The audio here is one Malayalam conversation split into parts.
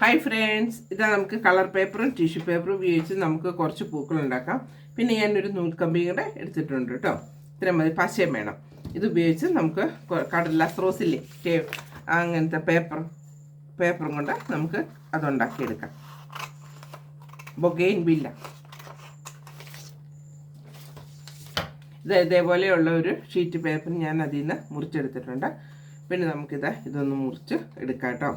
ഹായ് ഫ്രണ്ട്സ് ഇതാ നമുക്ക് കളർ പേപ്പറും ടിഷ്യൂ പേപ്പറും ഉപയോഗിച്ച് നമുക്ക് കുറച്ച് പൂക്കൾ ഉണ്ടാക്കാം. പിന്നെ ഞാനൊരു നൂൽക്കമ്പി കൂടെ എടുത്തിട്ടുണ്ട് കേട്ടോ ഇത്രയും മതി പശയും വേണം. ഇത് ഉപയോഗിച്ച് നമുക്ക് കടലാസ് റോസില്ലേ ടേ അങ്ങനത്തെ പേപ്പർ പേപ്പറും കൊണ്ട് നമുക്ക് അതുണ്ടാക്കിയെടുക്കാം. ബൊഗെയിൻ ബില്ല ഇത് ഇതേപോലെയുള്ള ഒരു ഷീറ്റ് പേപ്പർ ഞാൻ അതിൽ നിന്ന് മുറിച്ചെടുത്തിട്ടുണ്ട്. പിന്നെ നമുക്കിത് ഇതൊന്ന് മുറിച്ച് എടുക്കാം കേട്ടോ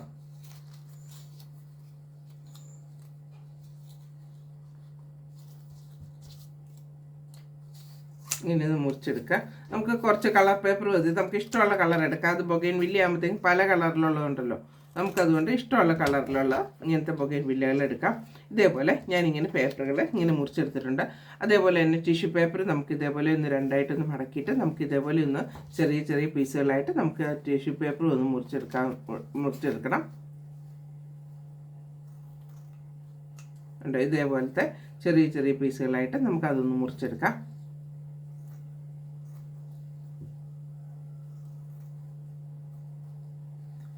ഇങ്ങനെ ഇത് മുറിച്ചെടുക്കുക. നമുക്ക് കുറച്ച് കളർ പേപ്പർ മതി. നമുക്ക് ഇഷ്ടമുള്ള കളർ എടുക്കാം. അത് ബൊഗൈൻ വില്ല ആകുമ്പോഴത്തേക്കും പല കളറിലുള്ളതുണ്ടല്ലോ നമുക്കതുകൊണ്ട് ഇഷ്ടമുള്ള കളറിലുള്ള ഇങ്ങനത്തെ ബൊഗൈൻ വില്ലകൾ എടുക്കാം. ഇതേപോലെ ഞാനിങ്ങനെ പേപ്പറുകൾ ഇങ്ങനെ മുറിച്ചെടുത്തിട്ടുണ്ട്. അതേപോലെ തന്നെ ടിഷ്യൂ പേപ്പർ നമുക്ക് ഇതേപോലെ ഒന്ന് രണ്ടായിട്ടൊന്ന് മടക്കിയിട്ട് നമുക്ക് ഇതേപോലെ ഒന്ന് ചെറിയ ചെറിയ പീസുകളായിട്ട് നമുക്ക് ആ ടിഷ്യൂ പേപ്പർ ഒന്ന് മുറിച്ചെടുക്കാൻ മുറിച്ചെടുക്കണം. ഉണ്ട് ഇതേപോലത്തെ ചെറിയ ചെറിയ പീസുകളായിട്ട് നമുക്ക് അതൊന്ന് മുറിച്ചെടുക്കാം.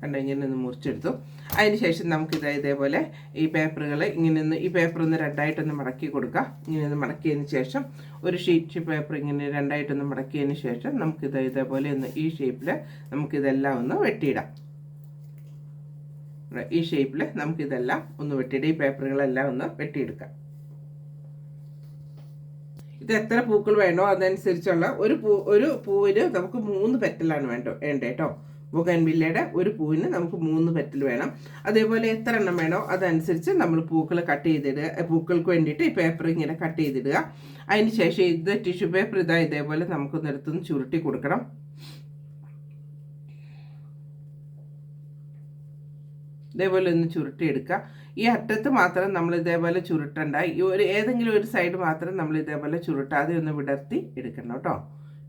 കണ്ടോ ഇങ്ങനെ ഒന്ന് മുറിച്ചെടുത്തു. അതിന് ശേഷം നമുക്കിത് ഇതേപോലെ ഈ പേപ്പറുകൾ ഇങ്ങനെ ഒന്ന് ഈ പേപ്പർ ഒന്ന് രണ്ടായിട്ടൊന്ന് മടക്കി കൊടുക്കാം. ഇങ്ങനെ ഒന്ന് മടക്കിയതിന് ശേഷം ഒരു ഷീറ്റ് പേപ്പർ ഇങ്ങനെ രണ്ടായിട്ടൊന്ന് മടക്കിയതിന് ശേഷം നമുക്കിത് ഇതേപോലെ ഒന്ന് ഈ ഷേപ്പിൽ നമുക്കിതെല്ലാം ഒന്ന് വെട്ടിയിടാം. ഈ ഷേപ്പിൽ നമുക്കിതെല്ലാം ഒന്ന് വെട്ടിയിടാം. ഈ പേപ്പറുകളെല്ലാം ഒന്ന് വെട്ടിയെടുക്കാം. ഇത് എത്ര പൂക്കൾ വേണോ അതനുസരിച്ചുള്ള ഒരു പൂ ഒരു പൂവിന് നമുക്ക് മൂന്ന് പെറ്റലാണ് വേണ്ടോ വേണ്ടേ കേട്ടോ ബുഗൻവില്ലയുടെ ഒരു പൂവിന് നമുക്ക് മൂന്ന് പെറ്റൽ വേണം. അതേപോലെ എത്ര എണ്ണം വേണോ അതനുസരിച്ച് നമ്മൾ പൂക്കൾ കട്ട് ചെയ്തിടുക. പൂക്കൾക്ക് വേണ്ടിയിട്ട് ഈ പേപ്പർ ഇങ്ങനെ കട്ട് ചെയ്തിടുക. അതിന് ശേഷം ഇത് ടിഷ്യൂ പേപ്പർ ഇതാ ഇതേപോലെ നമുക്ക് നിരത്തുനിന്ന് ചുരുട്ടി കൊടുക്കണം. ഇതേപോലെ ഒന്ന് ചുരുട്ടിയെടുക്കുക ഈ അറ്റത്ത് മാത്രം നമ്മൾ ഇതേപോലെ ചുരുട്ടണ്ട. ഈ ഒരു ഏതെങ്കിലും ഒരു സൈഡ് മാത്രം നമ്മൾ ഇതേപോലെ ചുരുട്ടാതെ ഒന്ന് വിടർത്തി എടുക്കണം കേട്ടോ.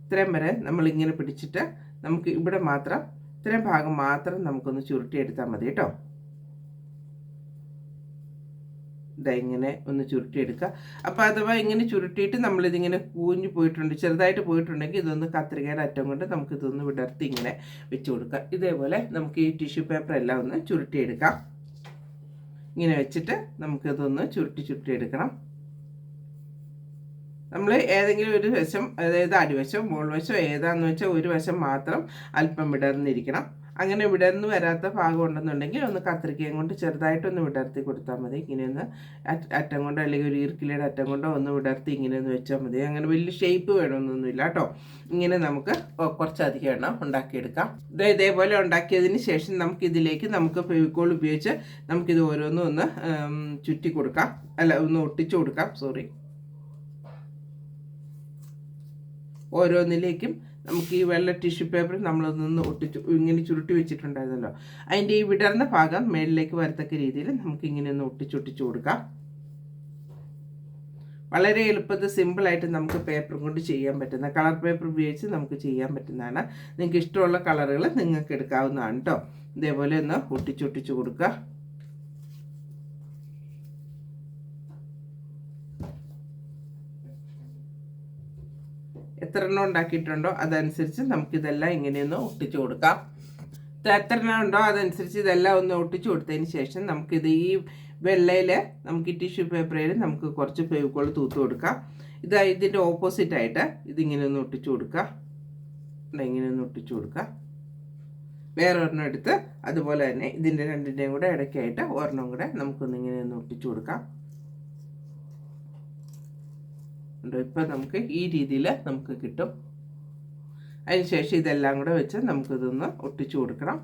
ഇത്രയും വരെ നമ്മളിങ്ങനെ പിടിച്ചിട്ട് നമുക്ക് ഇവിടെ മാത്രം ഇത്രയും ഭാഗം മാത്രം നമുക്കൊന്ന് ചുരുട്ടിയെടുത്താൽ മതി കേട്ടോ. ഇതാ ഇങ്ങനെ ഒന്ന് ചുരുട്ടിയെടുക്കുക. അപ്പോൾ അഥവാ ഇങ്ങനെ ചുരുട്ടിയിട്ട് നമ്മളിതിങ്ങനെ കൂഞ്ഞു പോയിട്ടുണ്ട് ചെറുതായിട്ട് പോയിട്ടുണ്ടെങ്കിൽ ഇതൊന്ന് കത്രികയുടെ അറ്റം കൊണ്ട് നമുക്ക് ഇതൊന്ന് വിടർത്തി ഇങ്ങനെ വെച്ച് കൊടുക്കുക. ഇതേപോലെ നമുക്ക് ഈ ടിഷ്യൂ പേപ്പർ എല്ലാം ഒന്ന് ചുരുട്ടിയെടുക്കാം. ഇങ്ങനെ വെച്ചിട്ട് നമുക്കിതൊന്ന് ചുരുട്ടി ചുരുട്ടി എടുക്കണം നമ്മൾ ഏതെങ്കിലും ഒരു വശം അതായത് അടിവശം മുകൾവശം ഏതാന്ന് വെച്ചാൽ ഒരു വശം മാത്രം അല്പം വിടർന്നിരിക്കണം. അങ്ങനെ വിടർന്ന് വരാത്ത ഭാഗം ഉണ്ടെന്നുണ്ടെങ്കിൽ ഒന്ന് കത്രിക്കയും കൊണ്ട് ചെറുതായിട്ടൊന്ന് വിടർത്തി കൊടുത്താൽ മതി. ഇങ്ങനെ ഒന്ന് അറ്റം കൊണ്ടോ അല്ലെങ്കിൽ ഒരു ഈർക്കിലയുടെ അറ്റം കൊണ്ടോ ഒന്ന് വിടർത്തി ഇങ്ങനെ ഒന്ന് വെച്ചാൽ മതി. അങ്ങനെ വലിയ ഷേപ്പ് വേണമെന്നൊന്നുമില്ല കേട്ടോ. ഇങ്ങനെ നമുക്ക് കുറച്ചധികം എണ്ണം ഉണ്ടാക്കിയെടുക്കാം. ഇത് ഇതേപോലെ ഉണ്ടാക്കിയതിന് ശേഷം നമുക്ക് ഇതിലേക്ക് നമുക്ക് ഫെവിക്കോൾ ഉപയോഗിച്ച് നമുക്കിത് ഓരോന്നും ഒന്ന് ചുറ്റി കൊടുക്കാം. അല്ല ഒന്ന് ഒട്ടിച്ചു കൊടുക്കാം. സോറി. ഓരോന്നിലേക്കും നമുക്ക് ഈ വെള്ള ടിഷ്യൂ പേപ്പർ നമ്മളൊന്നൊന്ന് ഒട്ടിച്ച് ഇങ്ങനെ ചുരുട്ടി വെച്ചിട്ടുണ്ടായിരുന്നല്ലോ. അതിന്റെ ഈ വിടർന്ന ഭാഗം മേളിലേക്ക് വരത്തക്ക രീതിയിൽ നമുക്ക് ഇങ്ങനെ ഒന്ന് ഒട്ടിച്ചൊട്ടിച്ച് കൊടുക്കാം. വളരെ എളുപ്പത്തിൽ സിമ്പിളായിട്ട് നമുക്ക് പേപ്പർ കൊണ്ട് ചെയ്യാൻ പറ്റുന്ന കളർ പേപ്പർ ഉപയോഗിച്ച് നമുക്ക് ചെയ്യാൻ പറ്റുന്നതാണ്. നിങ്ങൾക്ക് ഇഷ്ടമുള്ള കളറുകൾ നിങ്ങൾക്ക് എടുക്കാവുന്നതാണ് കേട്ടോ ഇതേപോലെ ഒന്ന് ഒട്ടിച്ചൊട്ടിച്ച് കൊടുക്കുക. എത്ര എണ്ണം ഉണ്ടാക്കിയിട്ടുണ്ടോ അതനുസരിച്ച് നമുക്കിതെല്ലാം ഇങ്ങനെയൊന്ന് ഒട്ടിച്ചു കൊടുക്കാം. എത്ര എണ്ണം ഉണ്ടോ അതനുസരിച്ച് ഇതെല്ലാം ഒന്ന് ഒട്ടിച്ചു കൊടുത്തതിന് ശേഷം നമുക്കിത് ഈ വെള്ളയിൽ നമുക്ക് ഈ ടിഷ്യൂ പേപ്പറിൽ നമുക്ക് കുറച്ച് ഫെവിക്കോൾ തൂത്ത് കൊടുക്കാം. ഇത് ഇതിന്റെ ഓപ്പോസിറ്റ് ആയിട്ട് ഇതിങ്ങനെ ഒന്ന് ഒട്ടിച്ചു കൊടുക്കുക ഇങ്ങനെ ഒന്ന് ഒട്ടിച്ചു കൊടുക്കുക വേറെ ഒരെണ്ണം എടുത്ത് അതുപോലെ തന്നെ ഇതിന്റെ രണ്ടിന്റെയും കൂടെ ഇടയ്ക്കായിട്ട് ഒരെണ്ണം കൂടെ നമുക്കൊന്ന് ഇങ്ങനെ ഒന്ന് ഒട്ടിച്ചു കൊടുക്കാം. ഉണ്ട്? ഇപ്പം നമുക്ക് ഈ രീതിയിൽ നമുക്ക് കിട്ടും. അതിനുശേഷം ഇതെല്ലാം കൂടെ വെച്ച് നമുക്കിതൊന്ന് ഒട്ടിച്ചു കൊടുക്കണം.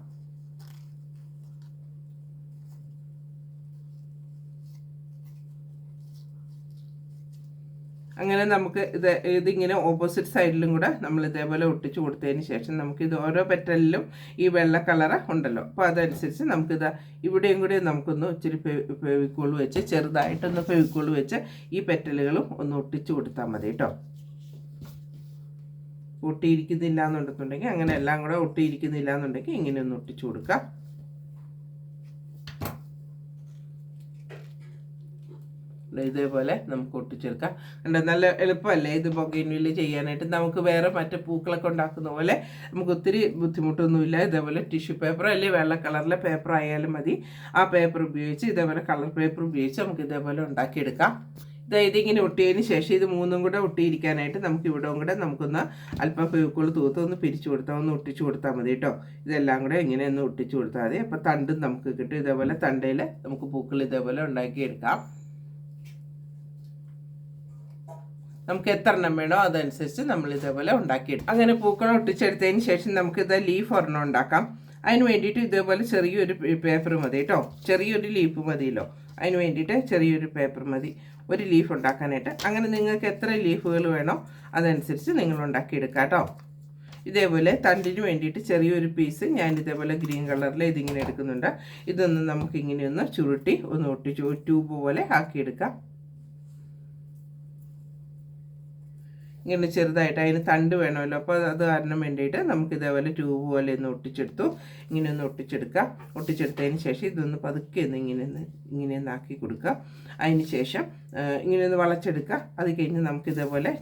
അങ്ങനെ നമുക്ക് ഇത് ഇതിങ്ങനെ ഓപ്പോസിറ്റ് സൈഡിലും കൂടെ നമ്മൾ ഇതേപോലെ ഒട്ടിച്ചു കൊടുത്തതിന് ശേഷം നമുക്ക് ഇത് ഓരോ പെറ്റലിലും ഈ വെള്ള കളറ് ഉണ്ടല്ലോ. അപ്പോൾ അതനുസരിച്ച് നമുക്കിത് ഇവിടെയും കൂടി നമുക്കൊന്ന് ഇച്ചിരി ഫെവിക്കോൾ വെച്ച് ചെറുതായിട്ടൊന്ന് ഫെവിക്കോൾ വെച്ച് ഈ പെറ്റലുകളും ഒന്ന് ഒട്ടിച്ചു കൊടുത്താൽ മതി കേട്ടോ. ഒട്ടിയിരിക്കുന്നില്ല എന്നുണ്ടെന്നുണ്ടെങ്കിൽ അങ്ങനെ എല്ലാം കൂടെ ഒട്ടിയിരിക്കുന്നില്ല എന്നുണ്ടെങ്കിൽ ഇങ്ങനെ ഒന്ന് ഒട്ടിച്ചു കൊടുക്കാം. ഇതേപോലെ നമുക്ക് ഒട്ടിച്ചെടുക്കാം. കണ്ടോ നല്ല എളുപ്പമല്ലേ ഇത് ബൊഗൈൻവില്ല ചെയ്യാനായിട്ട്? നമുക്ക് വേറെ മറ്റേ പൂക്കളൊക്കെ ഉണ്ടാക്കുന്ന പോലെ നമുക്ക് ഒത്തിരി ബുദ്ധിമുട്ടൊന്നുമില്ല. ഇതേപോലെ ടിഷ്യൂ പേപ്പർ അല്ലെങ്കിൽ വെള്ള കളറിലെ പേപ്പർ ആയാലും മതി. ആ പേപ്പർ ഉപയോഗിച്ച് ഇതേപോലെ കളർ പേപ്പർ ഉപയോഗിച്ച് നമുക്ക് ഇതേപോലെ ഉണ്ടാക്കിയെടുക്കാം. ഇത് ഇതിങ്ങനെ ഒട്ടിയതിന് ശേഷം ഇത് മൂന്നും കൂടെ ഒട്ടിയിരിക്കാനായിട്ട് നമുക്ക് ഇവിടെ കൂടെ നമുക്കൊന്ന് അല്പം ഫെവിക്കോൾ തൂത്ത് ഒന്ന് പിരിച്ചു കൊടുത്താൽ ഒന്ന് ഒട്ടിച്ചു കൊടുത്താൽ മതി കേട്ടോ. ഇതെല്ലാം കൂടെ ഇങ്ങനെ ഒന്ന് ഒട്ടിച്ചു കൊടുത്താൽ മതി. അപ്പോൾ തണ്ടും നമുക്ക് കിട്ടും. ഇതേപോലെ തണ്ടയിൽ നമുക്ക് പൂക്കൾ ഇതേപോലെ ഉണ്ടാക്കിയെടുക്കാം. നമുക്ക് എത്ര എണ്ണം വേണോ അതനുസരിച്ച് നമ്മൾ ഇതേപോലെ ഉണ്ടാക്കിയിടും അങ്ങനെ പൂക്കളം ഒട്ടിച്ചെടുത്തതിന് ശേഷം നമുക്ക് ഇത് ലീഫ് ഒരെണ്ണം ഉണ്ടാക്കാം. അതിന് വേണ്ടിയിട്ട് ഇതേപോലെ ചെറിയൊരു പേപ്പർ മതി കേട്ടോ. ചെറിയൊരു ലീഫ് മതിയല്ലോ. അതിന് വേണ്ടിയിട്ട് ചെറിയൊരു പേപ്പർ മതി. ഒരു ലീഫ് ഉണ്ടാക്കാനായിട്ട്. അങ്ങനെ നിങ്ങൾക്ക് എത്ര ലീഫുകൾ വേണോ അതനുസരിച്ച് നിങ്ങൾ ഉണ്ടാക്കിയെടുക്കുക കേട്ടോ. ഇതേപോലെ തണ്ടിന് വേണ്ടിയിട്ട് ചെറിയൊരു പീസ് ഞാൻ ഇതേപോലെ ഗ്രീൻ കളറിൽ ഇതിങ്ങനെ എടുക്കുന്നുണ്ട്. ഇതൊന്ന് നമുക്ക് ഇങ്ങനെ ഒന്ന് ചുരുട്ടി ഒന്ന് ഒട്ടിച്ചു ട്യൂബ് പോലെ ആക്കിയെടുക്കാം. ഇങ്ങനെ ചെറുതായിട്ട് അതിന് തണ്ട് വേണമല്ലോ. അപ്പോൾ അത് കാരണം വേണ്ടിയിട്ട് നമുക്ക് ഇതേപോലെ ട്യൂബ് പോലെ ഒന്ന് ഒട്ടിച്ചെടുത്തു. ഇങ്ങനെ ഒന്ന് ഒട്ടിച്ചെടുക്കുക ഒട്ടിച്ചെടുത്തതിന് ശേഷം ഇതൊന്ന് പതുക്കെ ഒന്ന് ഇങ്ങനെ ഒന്ന് ഇങ്ങനെ ഒന്ന് ആക്കി കൊടുക്കുക. അതിന് ശേഷം ഇങ്ങനെ ഒന്ന് വളച്ചെടുക്കുക. അത് കഴിഞ്ഞ് നമുക്ക് ഇതേപോലെ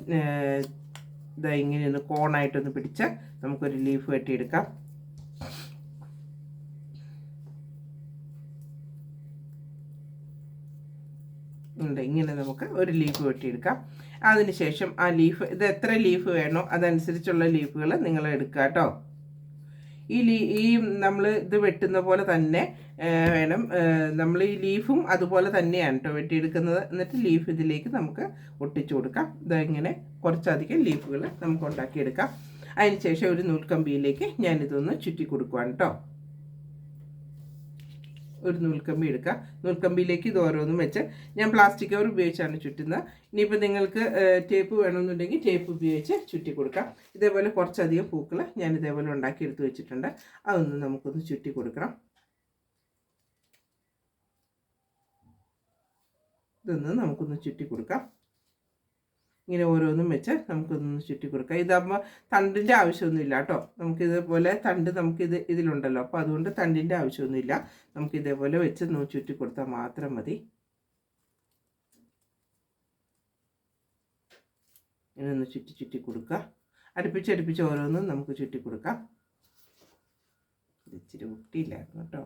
ഇതാ ഇങ്ങനെ ഒന്ന് കോണായിട്ടൊന്ന് പിടിച്ച് നമുക്കൊരു ലീഫ് വെട്ടിയെടുക്കാം. ഇങ്ങനെ നമുക്ക് ഒരു ലീഫ് വെട്ടിയെടുക്കാം. അതിനുശേഷം ആ ലീഫ് ഇത് എത്ര ലീഫ് വേണോ അതനുസരിച്ചുള്ള ലീഫുകൾ നിങ്ങൾ എടുക്കുക കേട്ടോ ഈ ലീ ഈ നമ്മൾ ഇത് വെട്ടുന്ന പോലെ തന്നെ വേണം നമ്മൾ ഈ ലീഫും അതുപോലെ തന്നെയാണ് കേട്ടോ വെട്ടിയെടുക്കുന്നത്. എന്നിട്ട് ലീഫ് ഇതിലേക്ക് നമുക്ക് ഒട്ടിച്ചു കൊടുക്കാം. ഇങ്ങനെ കുറച്ചധികം ലീഫുകൾ നമുക്ക് ഉണ്ടാക്കിയെടുക്കാം. അതിനുശേഷം ഒരു നൂൽക്കമ്പിയിലേക്ക് ഞാനിതൊന്ന് ചുറ്റി കൊടുക്കുവാണ് കേട്ടോ ഒരു നൂൽക്കമ്പി എടുക്കുക നൂൽക്കമ്പിയിലേക്ക് ഇത് ഓരോന്നും വെച്ച് ഞാൻ പ്ലാസ്റ്റിക് കവർ ഉപയോഗിച്ചാണ് ചുറ്റുന്നത് ഇനിയിപ്പോൾ നിങ്ങൾക്ക് ടേപ്പ് വേണമെന്നുണ്ടെങ്കിൽ ടേപ്പ് ഉപയോഗിച്ച് ചുറ്റി കൊടുക്കാം. ഇതേപോലെ കുറച്ചധികം പൂക്കൾ ഞാൻ ഇതേപോലെ ഉണ്ടാക്കി എടുത്ത് വെച്ചിട്ടുണ്ട്. അതൊന്ന് നമുക്കൊന്ന് ചുറ്റി കൊടുക്കണം. ഇതൊന്ന് നമുക്കൊന്ന് ചുറ്റി കൊടുക്കാം. ഇങ്ങനെ ഓരോന്നും വെച്ച് നമുക്കൊന്ന് ചുറ്റി കൊടുക്കാം. ഇതാകുമ്പോൾ തണ്ടിന്റെ ആവശ്യമൊന്നുമില്ല കേട്ടോ. നമുക്കിതേപോലെ തണ്ട് നമുക്കിത് ഇതിലുണ്ടല്ലോ. അപ്പോൾ അതുകൊണ്ട് തണ്ടിന്റെ ആവശ്യമൊന്നുമില്ല. നമുക്കിതേപോലെ വെച്ച് ചുറ്റി കൊടുത്താൽ മാത്രം മതി. ഇങ്ങനെ ഒന്ന് ചുറ്റി ചുറ്റി കൊടുക്കുക. അടുപ്പിച്ചടുപ്പിച്ച് ഓരോന്നും നമുക്ക് ചുറ്റി കൊടുക്കാം. ഇച്ചിരി ഒട്ടിയില്ലായിരുന്നു കേട്ടോ.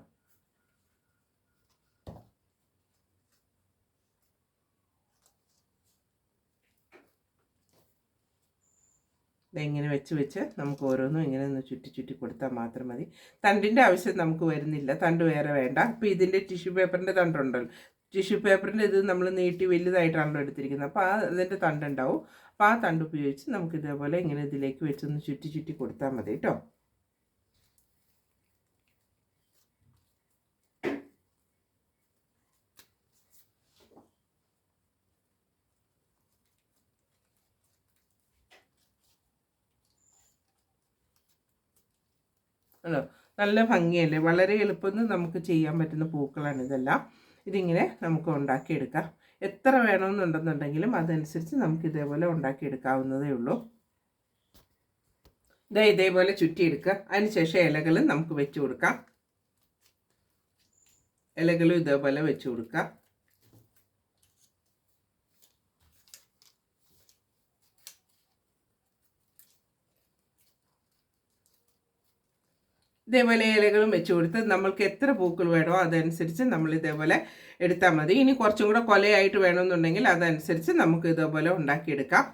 ഇങ്ങനെ വെച്ച് വെച്ച് നമുക്ക് ഓരോന്നും ഇങ്ങനെ ഒന്ന് ചുറ്റി ചുറ്റി കൊടുത്താൽ മാത്രം മതി. തണ്ടിന്റെ ആവശ്യം നമുക്ക് വരുന്നില്ല. തണ്ട് വേറെ വേണ്ട. അപ്പോൾ ഇതിന്റെ ടിഷ്യൂ പേപ്പറിന്റെ തണ്ടുണ്ടല്ലോ. ടിഷ്യൂ പേപ്പറിന്റെ ഇത് നമ്മൾ നീട്ടി വലുതായിട്ടാണല്ലോ എടുത്തിരിക്കുന്നത്. അപ്പോൾ ആ അതിന്റെ തണ്ടുണ്ടാവും. അപ്പോൾ ആ തണ്ട് ഉപയോഗിച്ച് നമുക്ക് ഇതേപോലെ ഇങ്ങനെ ഇതിലേക്ക് വെച്ചൊന്ന് ചുറ്റി ചുറ്റി കൊടുത്താൽ മതി കേട്ടോ. അല്ലോ നല്ല ഭംഗിയല്ലേ? വളരെ എളുപ്പത്തിൽ നമുക്ക് ചെയ്യാൻ പറ്റുന്ന പൂക്കളാണ് ഇതെല്ലാം. ഇതിങ്ങനെ നമുക്ക് ഉണ്ടാക്കിയെടുക്കാം. എത്ര വേണമെന്നുണ്ടെന്നുണ്ടെങ്കിലും അതനുസരിച്ച് നമുക്ക് ഇതേപോലെ ഉണ്ടാക്കിയെടുക്കാവുന്നതേ ഉള്ളൂ. ഇതാ ഇതേപോലെ ചുറ്റിയെടുക്കുക. അതിനുശേഷം ഇലകൾ നമുക്ക് വെച്ച് കൊടുക്കാം. ഇലകളും ഇതേപോലെ വെച്ച് കൊടുക്കാം ഇതേപോലെ ഇലകളും വെച്ച് കൊടുത്ത് നമ്മൾക്ക് എത്ര പൂക്കൾ വേണോ അതനുസരിച്ച് നമ്മൾ ഇതേപോലെ എടുത്താൽ മതി. ഇനി കുറച്ചും കൂടെ കൊലയായിട്ട് വേണമെന്നുണ്ടെങ്കിൽ അതനുസരിച്ച് നമുക്ക് ഇതേപോലെ ഉണ്ടാക്കിയെടുക്കാം.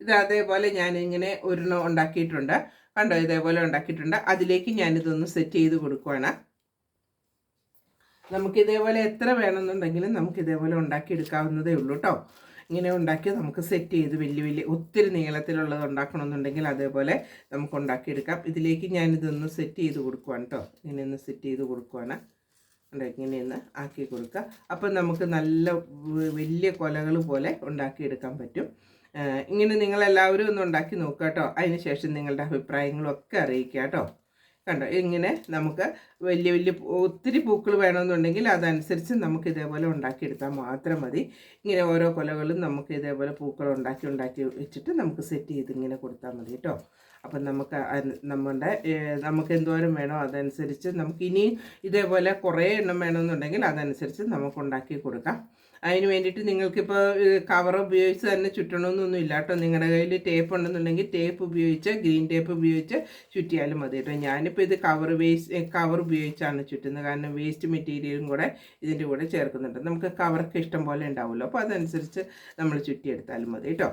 ഇത് അതേപോലെ ഞാൻ ഇങ്ങനെ ഒരെണ്ണം ഉണ്ടാക്കിയിട്ടുണ്ട്. കണ്ടോ? ഇതേപോലെ ഉണ്ടാക്കിയിട്ടുണ്ട്. അതിലേക്ക് ഞാനിതൊന്ന് സെറ്റ് ചെയ്ത് കൊടുക്കുവാണ്. നമുക്ക് ഇതേപോലെ എത്ര വേണമെന്നുണ്ടെങ്കിലും നമുക്ക് ഇതേപോലെ ഉണ്ടാക്കിയെടുക്കാവുന്നതേ ഉള്ളൂ കേട്ടോ ഇങ്ങനെ ഉണ്ടാക്കി നമുക്ക് സെറ്റ് ചെയ്ത് വലിയ വലിയ ഒത്തിരി നീളത്തിലുള്ളത് ഉണ്ടാക്കണമെന്നുണ്ടെങ്കിൽ അതേപോലെ നമുക്ക് ഉണ്ടാക്കിയെടുക്കാം. ഇതിലേക്ക് ഞാനിതൊന്ന് സെറ്റ് ചെയ്ത് കൊടുക്കുവാണ് കേട്ടോ ഇങ്ങനെ ഒന്ന് സെറ്റ് ചെയ്ത് കൊടുക്കുവാണ്. ഇങ്ങനെയൊന്ന് ആക്കി കൊടുക്കുക. അപ്പം നമുക്ക് നല്ല വലിയ കൊലകൾ പോലെ ഉണ്ടാക്കിയെടുക്കാൻ പറ്റും. ഇങ്ങനെ നിങ്ങളെല്ലാവരും ഒന്ന് ഉണ്ടാക്കി നോക്കുക കേട്ടോ അതിന് ശേഷം നിങ്ങളുടെ അഭിപ്രായങ്ങളും ഒക്കെ അറിയിക്കുക കേട്ടോ കണ്ടോ? ഇങ്ങനെ നമുക്ക് വലിയ വലിയ ഒത്തിരി പൂക്കൾ വേണമെന്നുണ്ടെങ്കിൽ അതനുസരിച്ച് നമുക്ക് ഇതേപോലെ ഉണ്ടാക്കിയെടുത്താൽ മാത്രം മതി. ഇങ്ങനെ ഓരോ കൊലകളും നമുക്ക് ഇതേപോലെ പൂക്കൾ ഉണ്ടാക്കി ഉണ്ടാക്കി വെച്ചിട്ട് നമുക്ക് സെറ്റ് ചെയ്ത് ഇങ്ങനെ കൊടുത്താൽ മതി കേട്ടോ. അപ്പം നമുക്ക് നമ്മുടെ നമുക്ക് എന്തോരം വേണോ അതനുസരിച്ച് നമുക്ക് ഇനിയും ഇതേപോലെ കുറേ എണ്ണം വേണമെന്നുണ്ടെങ്കിൽ അതനുസരിച്ച് നമുക്ക് ഉണ്ടാക്കി കൊടുക്കാം. അതിന് വേണ്ടിയിട്ട് നിങ്ങൾക്കിപ്പോൾ കവർ ഉപയോഗിച്ച് തന്നെ ചുറ്റണമെന്നൊന്നും ഇല്ല കേട്ടോ. നിങ്ങളുടെ കയ്യിൽ ടേപ്പ് ഉണ്ടെന്നുണ്ടെങ്കിൽ ടേപ്പ് ഉപയോഗിച്ച് ഗ്രീൻ ടേപ്പ് ഉപയോഗിച്ച് ചുറ്റിയാലും മതി കേട്ടോ. ഞാനിപ്പോൾ ഇത് കവർ വേസ്റ്റ് കവർ ഉപയോഗിച്ചാണ് ചുറ്റുന്നത്. കാരണം വേസ്റ്റ് മെറ്റീരിയലും കൂടെ ഇതിന്റെ കൂടെ ചേർക്കുന്നുണ്ട്. നമുക്ക് കവറൊക്കെ ഇഷ്ടം പോലെ ഉണ്ടാവുമല്ലോ. അപ്പോൾ അതനുസരിച്ച് നമ്മൾ ചുറ്റിയെടുത്താലും മതി കേട്ടോ.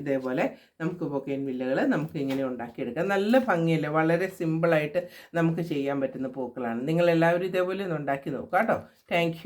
ഇതേപോലെ നമുക്ക് പൊക്കേൻ വില്ലകൾ നമുക്ക് ഇങ്ങനെ ഉണ്ടാക്കിയെടുക്കാം. നല്ല ഭംഗിയല്ലേ? വളരെ സിമ്പിളായിട്ട് നമുക്ക് ചെയ്യാൻ പറ്റുന്ന പൂക്കളാണ്. നിങ്ങളെല്ലാവരും ഇതേപോലെ ഒന്ന് ഉണ്ടാക്കി നോക്കാം കേട്ടോ. താങ്ക്